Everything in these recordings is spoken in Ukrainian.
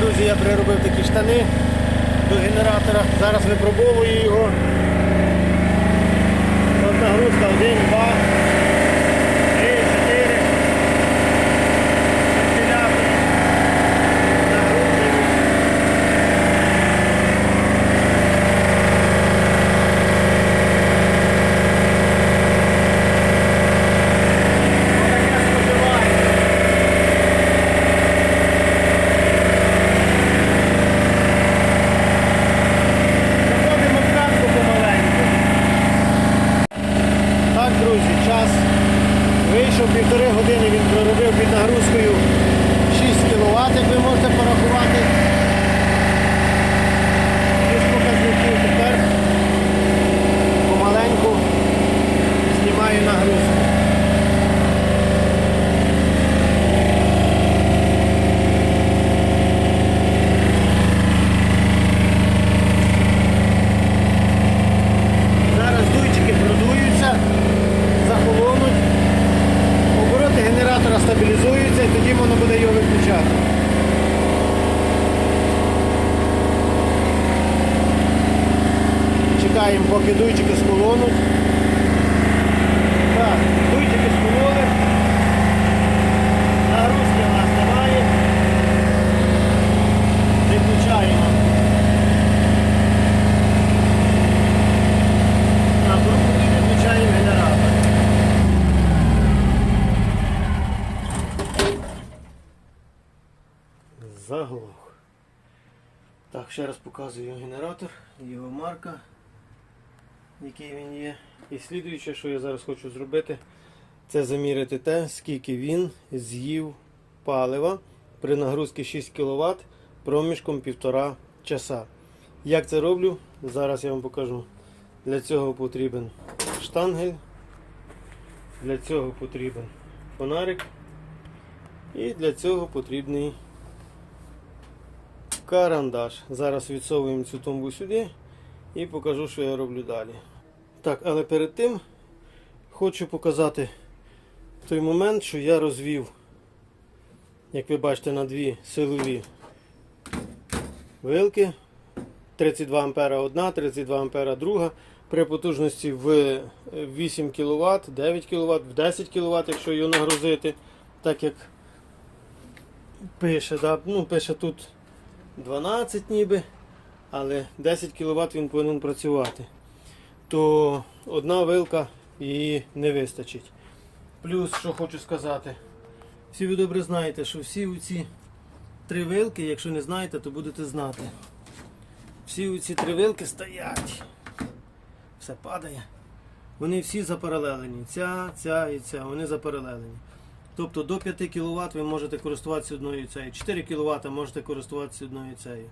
друзі, я приробив такі штани до генератора. Зараз випробовую його. От нагрузка 1, 2, 3, 4. Вентилятор. Нагрузка. Отаке споживання. Заходимо в катку помаленьку. Так, друзі, час вийшов півтори години, він проробив під нагрузкою 6 кВт, як ви можете порахувати. Із показників тепер помаленьку знімаю нагрузку. Зараз дуйчики продуються, захолонуть, обороти генератора стабілізуються і тоді воно буде його виключати. Чекаємо, поки дуйчики схолонуть. Так, дуйчики схололи. Нагрузки у нас немає. Виключаємо. На групу і виключаємо генератор. Заглох. Так, ще раз показую генератор, його марка, який він є. І слідуюче, що я зараз хочу зробити, це заміряти те, скільки він з'їв палива при нагрузці 6 кВт проміжком 1,5 часа. Як це роблю? Зараз я вам покажу. Для цього потрібен штангель, для цього потрібен фонарик і для цього потрібний карандаш. Зараз відсовуємо цю тумбу сюди і покажу, що я роблю далі. Так, але перед тим хочу показати той момент, що я розвів, як ви бачите, на дві силові вилки. 32 ампера одна, 32 ампера друга. При потужності в 8 кВт, 9 кВт, в 10 кВт, якщо його нагрузити, так як пише, да? ну, пише тут 12 ніби, але 10 кВт він повинен працювати. То одна вилка її не вистачить. Плюс, що хочу сказати, всі ви добре знаєте, що всі ці три вилки, якщо не знаєте, то будете знати. Всі ці три вилки стоять. Все падає. Вони всі запаралелені. Ця, ця і ця. Вони запаралелені. Тобто до 5 кВт ви можете користуватися одною цією. 4 кВт можете користуватися одною цією.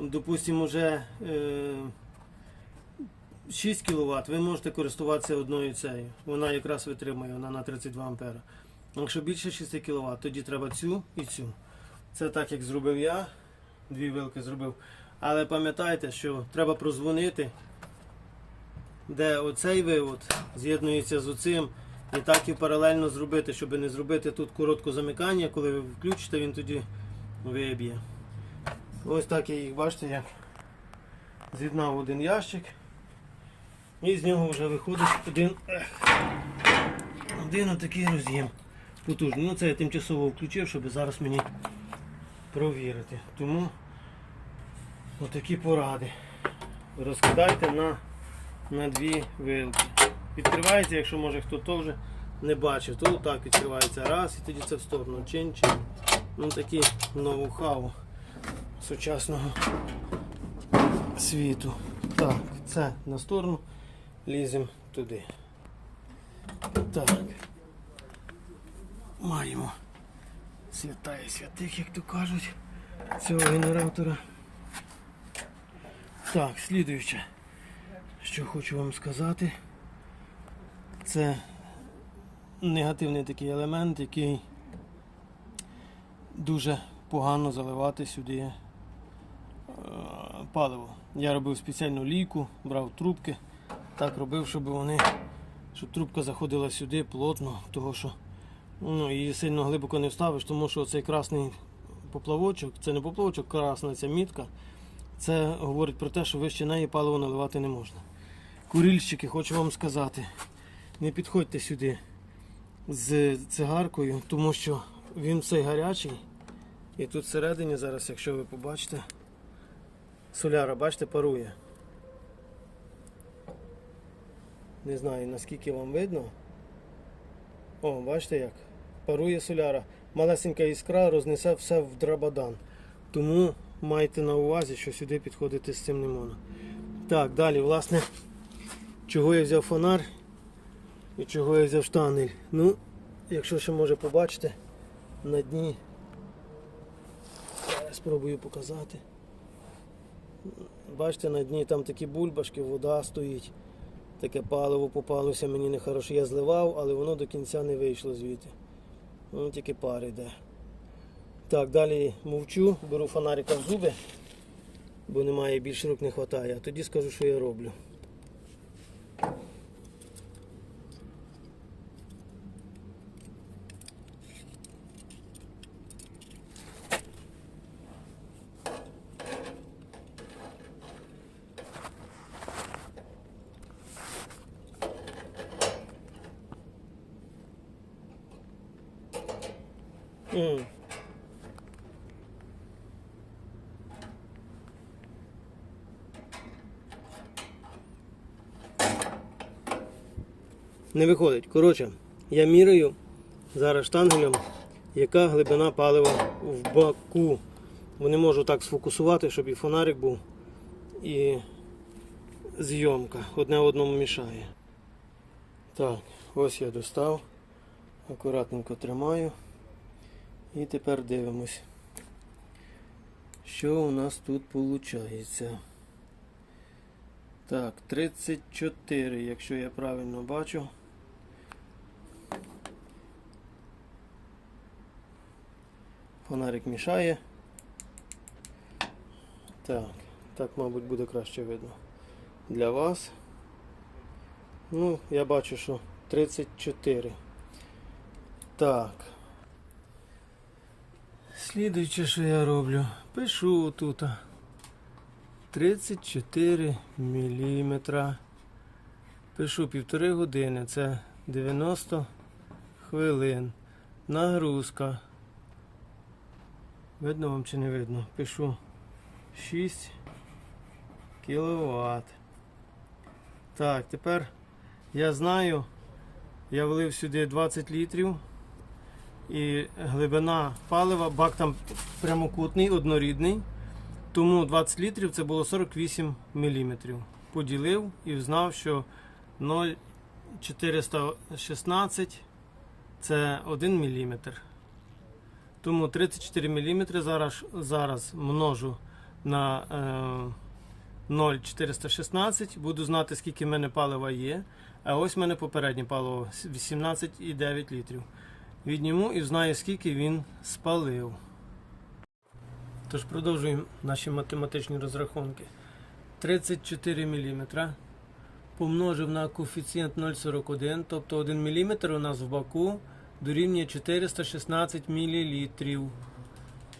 Допустимо, вже е, 6 кВт ви можете користуватися одною цією. Вона якраз витримує вона на 32 А. Якщо більше 6 кВт, тоді треба цю і цю. Це так як зробив я. Дві вилки зробив. Але пам'ятайте, що треба прозвонити, де оцей вивод з'єднується з оцим. І так і паралельно зробити, щоб не зробити тут коротке замикання, коли ви включите, він тоді виб'є. Ось так я їх бачите, як з'єднав один ящик. І з нього вже виходить один один отакий роз'єм потужний. Ну це я тимчасово включив, щоб зараз мені провірити. Тому отакі поради. Розкидайте на, на дві вилки. Відкривається, якщо може хто то вже не бачив, то так відкривається раз і тоді це в сторону чин-чин. Ну такі ноу-хау сучасного світу. Так, це на сторону, ліземо туди. Так. Маємо свята і святих, як то кажуть, цього генератора. Так, слідуюче, що хочу вам сказати, це негативний такий елемент, який дуже погано заливати сюди паливо. Я робив спеціальну лійку, брав трубки, так робив, щоб вони, щоб трубка заходила сюди плотно, того що ну, її сильно глибоко не вставиш, тому що цей красний поплавочок. Це не поплавочок, красна ця мітка. Це говорить про те, що вище неї паливо наливати не можна. Курильщики, хочу вам сказати, не підходьте сюди з цигаркою, тому що він цей гарячий. І тут всередині зараз, якщо ви побачите, соляра, бачите, парує. Не знаю наскільки вам видно. О, бачите як? Парує соляра. Малесенька іскра рознесе все в драбадан. Тому майте на увазі, що сюди підходити з цим не можна. Так, далі, власне, чого я взяв фонар і чого я взяв штанель. Ну, якщо ще може побачите, на дні. Я спробую показати. Бачите, на дні там такі бульбашки, вода стоїть. Таке паливо попалося, мені нехороше. Я зливав, але воно до кінця не вийшло звідти. Ну, тільки пар йде. Так, далі мовчу, беру фонарика в зуби, бо немає більше рук не вистачає. А тоді скажу, що я роблю. Не виходить. Коротше, я міряю зараз штангелем, яка глибина палива в баку. Бо не можу так сфокусувати, щоб і фонарик був, і зйомка. Одне одному мішає. Так, ось я достав. Акуратненько тримаю. І тепер дивимось, що у нас тут виходить. Так, 34, якщо я правильно бачу. Фонарик мішає. Так, так, мабуть, буде краще видно для вас. Ну, я бачу, що 34. Так. Слідуюче, що я роблю, пишу тут 34 мм. Пишу півтори години, це 90 хвилин. Нагрузка. Видно вам чи не видно? Пишу 6 кВт. Так, тепер я знаю, я влив сюди 20 літрів. І глибина палива, бак там прямокутний, однорідний. Тому 20 літрів це було 48 мм. Поділив і знав, що 0,416 це 1 мм. Тому 34 мм зараз, зараз множу на е, 0,416. Буду знати, скільки в мене палива є. А ось в мене попереднє паливо 18,9 літрів відніму і знаю, скільки він спалив. Тож продовжуємо наші математичні розрахунки. 34 мм помножив на коефіцієнт 0,41, тобто 1 мм у нас в баку дорівнює 416 мл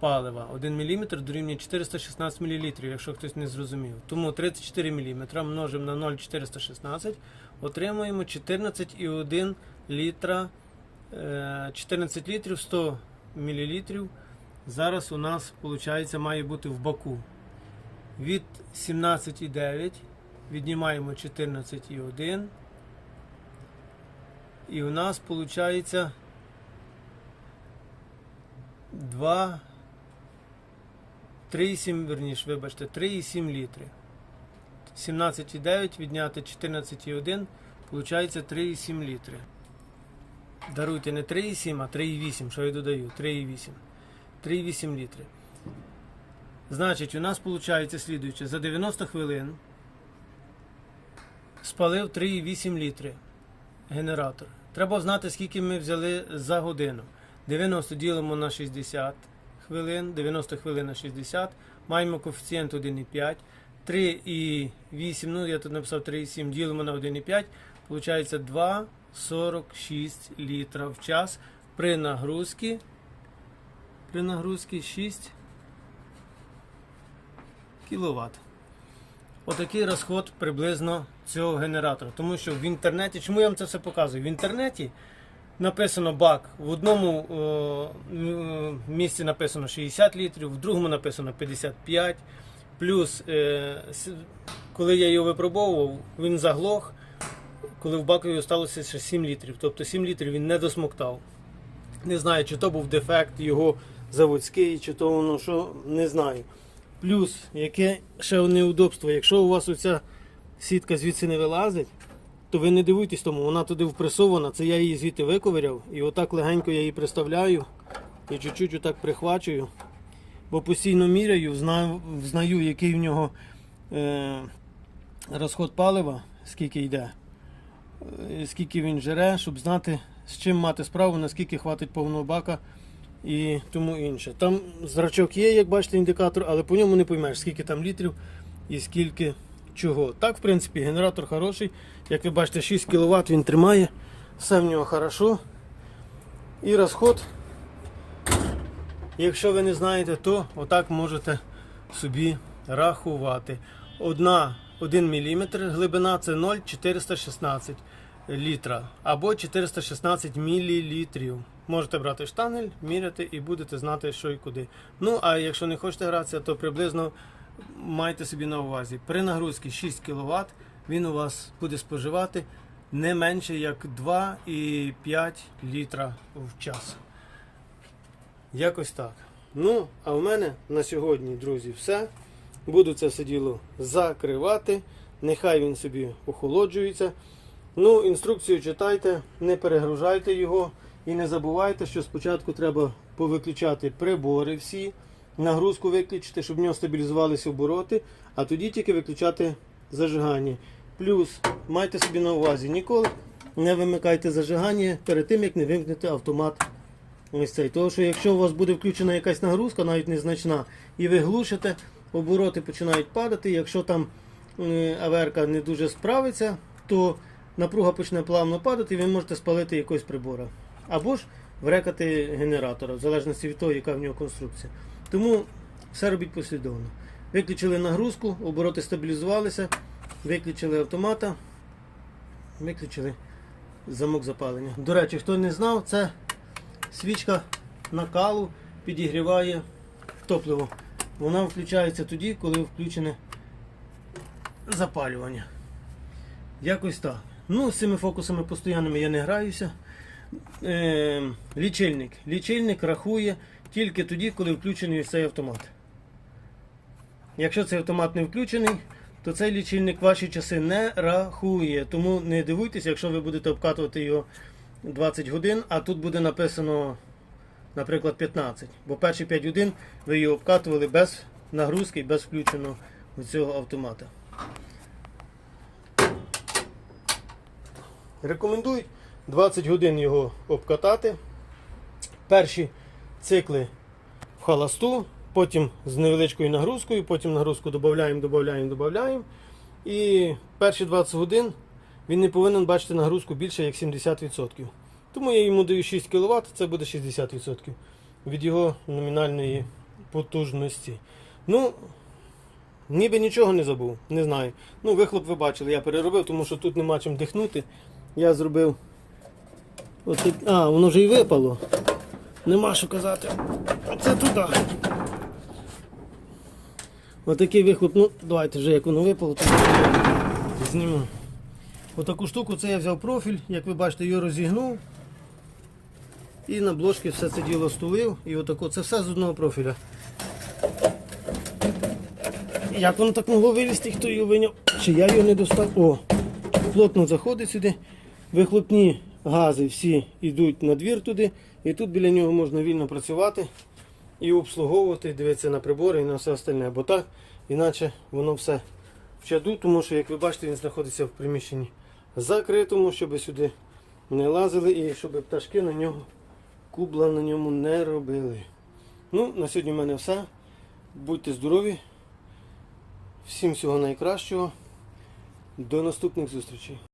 палива. 1 мм дорівнює 416 мл, якщо хтось не зрозумів. Тому 34 мм множимо на 0,416, отримуємо 14,1 літра. Е, 14 літрів 100 мл. Зараз у нас виходить, має бути в баку. Від 17,9 віднімаємо 14,1. І у нас виходить 2, 3,7, верніше, вибачте, 3,7 літри. 17,9 відняти 14,1, виходить 3,7 літри. Даруйте не 3,7, а 3,8, що я додаю? 3,8. 3,8 літри. Значить, у нас виходить слідуюче. За 90 хвилин спалив 3,8 літри генератор. Треба знати, скільки ми взяли за годину. 90 ділимо на 60 хвилин, 90 хвилин на 60. Маємо коефіцієнт 1,5. 3,8, ну я тут написав 3,7, ділимо на 1,5. Получається 2,46 літра в час при нагрузці при нагрузці 6 кВт. Отакий розход приблизно цього генератора. Тому що в інтернеті, чому я вам це все показую? В інтернеті написано бак. В одному е, місці написано 60 літрів, в другому написано 55. Плюс, е, коли я його випробовував, він заглох, коли в бакові залишилося ще 7 літрів. Тобто 7 літрів він не досмоктав. Не знаю, чи то був дефект його заводський, чи то воно що, не знаю. Плюс, яке ще неудобство, якщо у вас оця сітка звідси не вилазить, то ви не дивуйтесь тому, вона туди впресована, це я її звідти виковиряв, і отак легенько я її приставляю і чуть-чуть отак прихвачую, бо постійно міряю, знаю, знаю який в нього е, розход палива, скільки йде, е, скільки він жере, щоб знати, з чим мати справу, наскільки хватить повного бака і тому інше. Там зрачок є, як бачите, індикатор, але по ньому не поймеш, скільки там літрів і скільки чого. Так, в принципі, генератор хороший. Як ви бачите, 6 кВт він тримає, все в нього хорошо. І розход, якщо ви не знаєте, то отак можете собі рахувати. Одна 1 мм глибина це 0,416 літра або 416 мл. Можете брати штангель, міряти і будете знати, що і куди. Ну, а якщо не хочете гратися, то приблизно майте собі на увазі. При нагрузці 6 кВт він у вас буде споживати не менше як 2,5 літра в час. Якось так. Ну, а в мене на сьогодні, друзі, все. Буду це все діло закривати. Нехай він собі охолоджується. Ну, інструкцію читайте, не перегружайте його і не забувайте, що спочатку треба повиключати прибори всі, нагрузку виключити, щоб в нього стабілізувалися обороти, а тоді тільки виключати зажигання. Плюс майте собі на увазі, ніколи не вимикайте зажигання перед тим, як не вимкнете автомат. Ось цей. Тому що якщо у вас буде включена якась нагрузка, навіть незначна, і ви глушите, обороти починають падати. Якщо там е, аверка не дуже справиться, то напруга почне плавно падати, і ви можете спалити якогось прибора. Або ж врекати генератора, в залежності від того, яка в нього конструкція. Тому все робіть послідовно. Виключили нагрузку, обороти стабілізувалися, виключили автомата, виключили замок запалення. До речі, хто не знав, це свічка накалу підігріває топливо. Вона включається тоді, коли включене запалювання. Якось так. Ну, з цими фокусами постоянними я не граюся. Е, лічильник. Лічильник рахує тільки тоді, коли включений цей автомат. Якщо цей автомат не включений, то цей лічильник ваші часи не рахує. Тому не дивуйтесь, якщо ви будете обкатувати його 20 годин, а тут буде написано, наприклад, 15. Бо перші 5 годин ви його обкатували без нагрузки і без включеного цього автомата. Рекомендують 20 годин його обкатати. Перші цикли в холосту, потім з невеличкою нагрузкою, потім нагрузку додаємо, додаємо, додаємо. І перші 20 годин він не повинен бачити нагрузку більше як 70%. Тому я йому даю 6 кВт, це буде 60% від його номінальної потужності. Ну, ніби нічого не забув, не знаю. Ну, вихлоп ви бачили, я переробив, тому що тут нема чим дихнути. Я зробив. От, а, воно вже і випало. Нема що казати. Оце туди. Отакий вихлоп, ну давайте вже як воно випало, то зніму. Отаку штуку це я взяв профіль, як ви бачите, його розігнув. І на блошки все це діло стулив. І отако, це все з одного профіля. Як воно так могло вилізти, хто його виняв? Чи я його не достав? О, плотно заходить сюди. Вихлопні гази всі йдуть на двір туди, і тут біля нього можна вільно працювати і обслуговувати, дивитися на прибори і на все остальне. Бо так, іначе воно все в чаду, тому що, як ви бачите, він знаходиться в приміщенні закритому, щоб сюди не лазили і щоб пташки на нього кубла на ньому не робили. Ну, на сьогодні в мене все. Будьте здорові. Всім всього найкращого. До наступних зустрічей.